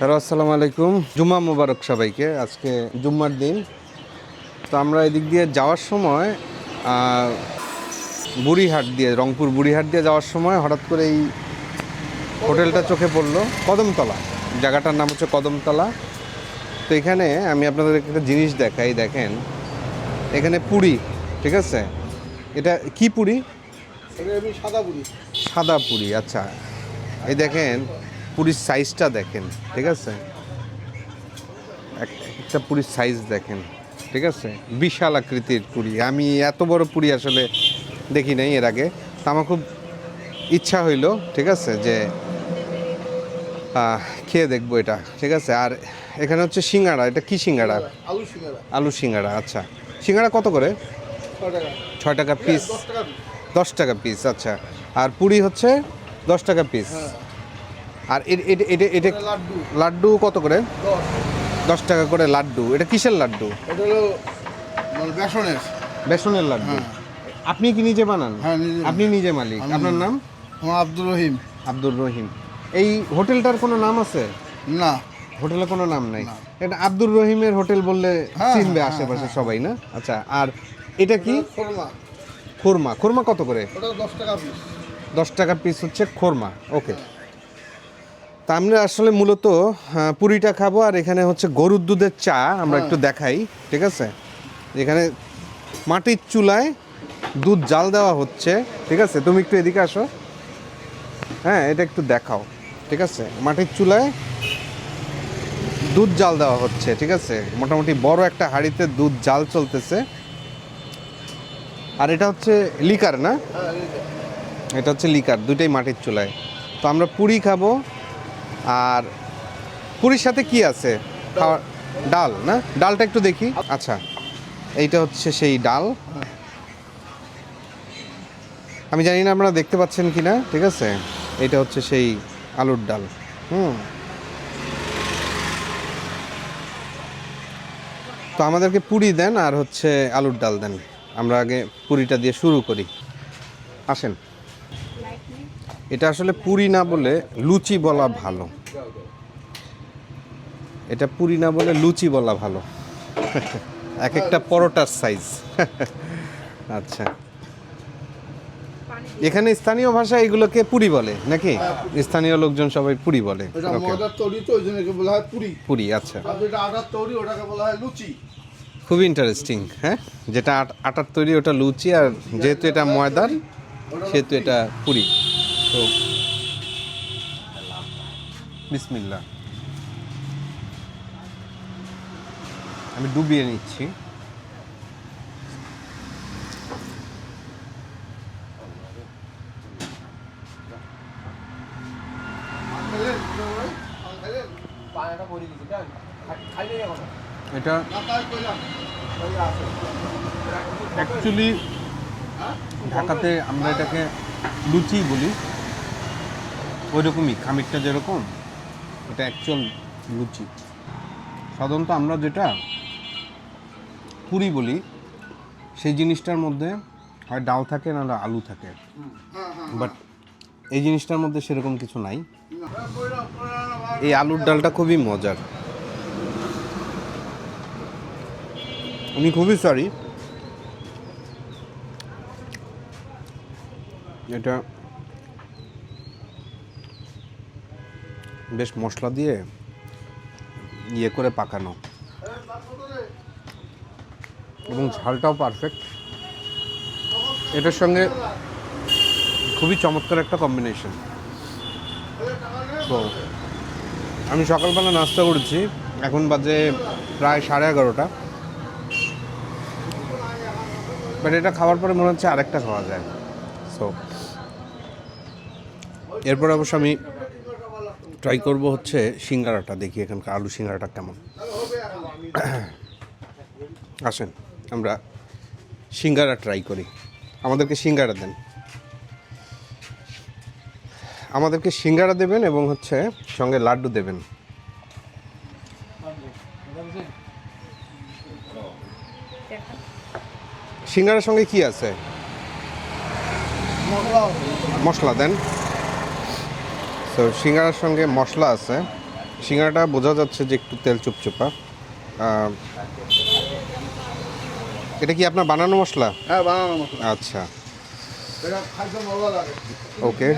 Hello আসসালামু আলাইকুম। জুম্মা মুবারক সবাইকে। আজকে জুম্মার দিন। তো আমরা এদিক দিয়ে যাওয়ার সময় বুড়িহাট দিয়ে রংপুর বুড়িহাট দিয়ে যাওয়ার সময় হঠাৎ করে এই হোটেলটা চোখে পড়ল কদমতলা। জায়গাটার নাম হচ্ছে কদমতলা। তো এখানে আমি আপনাদের একটা জিনিস দেখাই দেখেন। এখানে পুরি ঠিক আছে? এটা কি পুরি? সাদা পুরি। সাদা পুরি আচ্ছা। এই দেখেন পুরীর সাইজটা দেখেন ঠিক আছে? এক- একটা পুরীর সাইজ দেখেন ঠিক আছে? বিশাল আকৃতির পুরি। আমি এত বড় পুরি আসলে দেখি নাই এর আগে। তো আমার খুব ইচ্ছা হইল ঠিক আছে যে খেয়ে দেখব এটা ঠিক আছে? আর এখানে হচ্ছে সিঙ্গাড়া। এটা কি সিঙ্গাড়া? আলু সিঙ্গারা আলু সিঙ্গাড়া আচ্ছা। সিঙ্গাড়া কত করে? ছয় টাকা। পিস টাকা দশ টাকা পিস আচ্ছা। আর পুরি হচ্ছে দশ টাকা পিস আর এটা এটা লাড্ডু। কত করে? দশ টাকা করে লাড্ডু। এটা কিসের লাড্ডু? এটা হলো বেসনের। বেসনের লাড্ডু। আপনি কি নিজে বানান? হ্যাঁ, আপনি নিজে মালিক। আপনার নাম? আব্দুর রহিম। আব্দুর রহিম। এই হোটেলটার কোনো নাম আছে? না। হোটেলের কোনো নাম নাই। এটা আব্দুর রহিমের হোটেল বললে হ্যাঁ, চিনবে হ্যাঁ, আশেপাশে সবাই না? আচ্ছা আর এটা কি? খোরমা। খোরমা। খোরমা কত করে? দশ টাকা পিস। দশ টাকা পিস হচ্ছে খোরমা। ওকে। তা আমরা আসলে মূলত পুরিটা খাব আর এখানে হচ্ছে গরুর দুধের চা আমরা একটু দেখাই ঠিক আছে? এখানে মাটির চুলায় দুধ জাল দেওয়া হচ্ছে ঠিক আছে? তুমি একটু এদিকে আসো। হ্যাঁ এটা একটু দেখাও ঠিক আছে? মাটির চুলায় দুধ জাল দেওয়া হচ্ছে ঠিক আছে? মোটামুটি বড় একটা হাঁড়িতে দুধ জাল চলতেছে। আর এটা হচ্ছে লিকার না? হ্যাঁ। এটা হচ্ছে লিকার দুইটাই মাটির চুলায়। তো আমরা পুরি খাব আর পুরীর সাথে কি আছে? খাওয়ার ডাল, না? ডালটা একটু দেখি। আচ্ছা এইটা হচ্ছে সেই ডাল। আমি জানি না আপনারা দেখতে পাচ্ছেন কি না ঠিক আছে? এইটা হচ্ছে সেই আলুর ডাল। হুম। তো আমাদেরকে পুরি দেন আর হচ্ছে আলুর ডাল দেন। আমরা আগে পুরিটা দিয়ে শুরু করি। আসেন। এটা আসলে পুরি না বলে লুচি বলা ভালো। এটা পুরি না বলে লুচি বলা ভালো। এক একটা পরোটার সাইজ আচ্ছা। এখানে স্থানীয় ভাষা এগুলোকে পুরি বলে নাকি? স্থানীয় লোকজন সবাই পুরি বলে। হয় পুরি। পুরি আচ্ছা। আর যেটা আটার তৈরি ওটাকে বলা হয় লুচি। খুবই ইন্টারেস্টিং হ্যাঁ? যেটা আটার তৈরি ওটা লুচি আর যেহেতু এটা ময়দার সেহেতু এটা পুরি। তো বিসমিল্লা আমি ডুবিয়ে নিচ্ছি। এটা অ্যাকচুয়ালি ঢাকাতে আমরা এটাকে লুচি বলি। ওই রকমই খামিরটা যেরকম, এটা অ্যাকচুয়াল লুচি। সাধারণত আমরা যেটা পুরি বলি, সেই জিনিসটার মধ্যে হয় ডাল থাকে না আলু থাকে। বাট এই জিনিসটার মধ্যে সেরকম কিছু নাই। এই আলুর ডালটা খুবই মজার। আমি খুবই সরি এটা বেশ মশলা দিয়ে ইয়ে করে পাকানো। এবং ঝালটাও পারফেক্ট এটার সঙ্গে খুবই চমৎকার একটা কম্বিনেশন তো, আমি সকালবেলা নাস্তা করেছি, এখন বাজে প্রায় সাড়ে এগারোটা। বাট এটা খাওয়ার পরে মনে হচ্ছে আরেকটা খাওয়া যায়। সো এরপর অবশ্য আমি ট্রাই করব হচ্ছে সিঙ্গারাটা, দেখি এখানকার আলু সিঙ্গারাটা কেমন। আসেন। আমরা সিঙ্গারা ট্রাই করি। আমাদেরকে সিঙ্গারা দেন। আমাদেরকে সিঙ্গারা দেবেন এবং হচ্ছে সঙ্গে লাড্ডু দেবেন। সিঙ্গারার সঙ্গে কি আছে? মশলা দেন। তো সিঙ্গারার সঙ্গে মশলা আছে। সিঙ্গারাটা বোঝা যাচ্ছে যে একটু তেল চুপচুপা। এটা কি আপনার বানানো মশলা? হ্যাঁ বানানো মতো আচ্ছা। ওকে।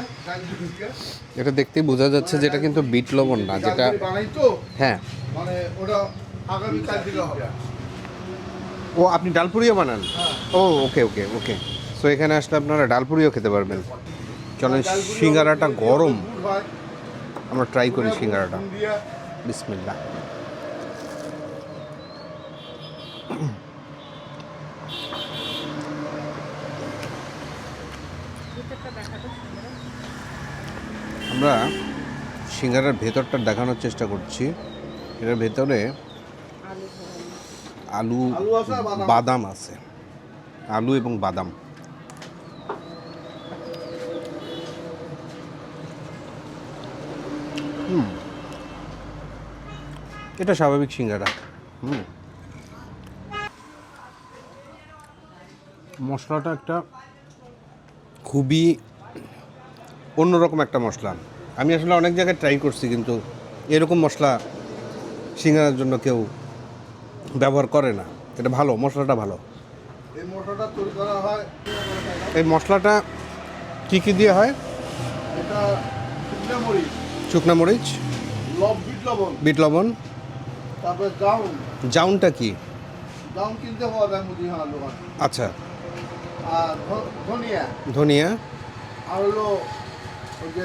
এটা দেখতেই বোঝা যাচ্ছে যে এটা কিন্তু বিট লবণ না যেটা হ্যাঁ। মানে ওটা আগামী কাল দিলে হবে। ও আপনি ডালপুরিও বানান? ও ওকে ওকে ওকে। সো এখানে আসলে আপনারা ডালপুরিও খেতে পারবেন। চলেন সিঙ্গারাটা গরম। আমরা ট্রাই করি সিঙ্গারাটা। বিসমিল্লা আমরা সিঙ্গারার ভেতরটা দেখানোর চেষ্টা করছি। এটার ভেতরে আলু। বাদাম আছে। আলু এবং বাদাম। হুম। এটা স্বাভাবিক সিঙ্গারা। হুম। মশলাটা একটা খুবই অন্যরকম একটা মশলা। আমি আসলে অনেক জায়গায় ট্রাই করছি কিন্তু এরকম মশলা সিঙ্গারার জন্য কেউ ব্যবহার করে না। এটা ভালো মশলাটা ভালো। এই মশলাটা তৈরি করা হয় এই মশলাটা কি কি দিয়ে হয়? এটা শুকনো মরিচ বিট লবণ। তারপরে জাউনটা কি? আচ্ছা। ধনিয়া। ধনিয়া। আর হলো যে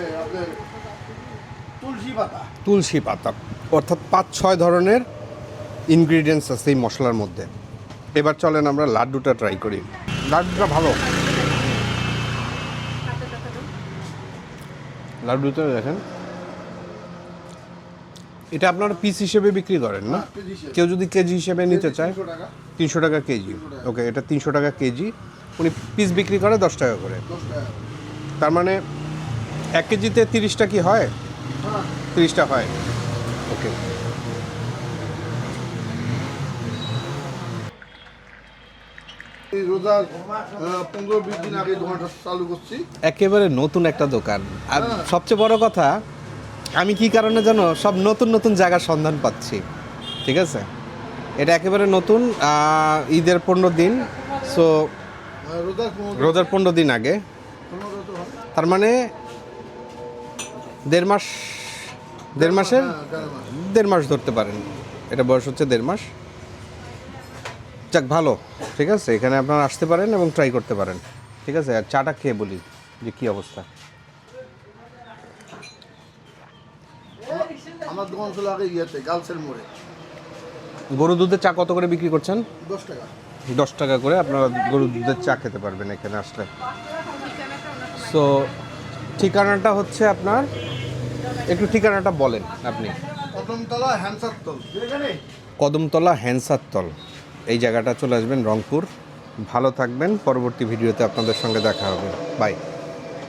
তুলসী পাতা। তুলসী পাতা। অর্থাৎ পাঁচ ছয় ধরনের ইনগ্রিডিয়েন্টস আছে এই মশলার মধ্যে। এবার চলেন আমরা লাড্ডুটা ট্রাই করি। লাড্ডুটা ভালো। লাড্ডুটা দেখেন। এটা আপনারা পিস হিসেবে বিক্রি করেন না? হ্যাঁ। কেউ যদি কেজি হিসেবে নিতে চায় তিনশো টাকা কেজি। ওকে এটা তিনশো টাকা কেজি। উনি পিস বিক্রি করে দশ টাকা করে। তার মানে এক কেজিতে তিরিশটা কি হ্যাঁ? তিরিশটা হয়। ওকে। রোজার পনেরো বিশ দিন আগে দোকানটা চালু করছি। একেবারে নতুন একটা দোকান। আর হ্যাঁ। সবচেয়ে বড় কথা আমি কি কারণে যেন সব নতুন নতুন জায়গার সন্ধান পাচ্ছি? ঠিক আছে? এটা একেবারে নতুন ঈদের পনেরো দিন। সো রোজার পনেরো দিন। আগে। হয়। তার মানে দেড় মাস দেড় মাসের? হ্যাঁ, দেড় মাস। দেড় মাস ধরতে পারেন। এটা বয়স হচ্ছে দেড় মাস। যাক ভালো। ঠিক আছে এখানে আপনারা আসতে পারেন এবং ট্রাই করতে পারেন। ঠিক আছে আর চাটা খেয়ে বলি যে কী অবস্থা। আমার দোকান ছিল আগে ইয়েতে গার্লসের মোড়ে। গরু দুধের চা কত করে বিক্রি করছেন? দশ টাকা। দশ টাকা করে আপনারা গরু দুধের চা খেতে পারবেন এখানে আসলে। সো ঠিকানাটা হচ্ছে আপনার একটু ঠিকানাটা বলেন আপনি। কদমতলা হ্যান্সার তল কদমতলা হ্যান্সারতল এই জায়গাটা চলে আসবেন রংপুর। ভালো থাকবেন। পরবর্তী ভিডিওতে আপনাদের সঙ্গে দেখা হবে। বাই।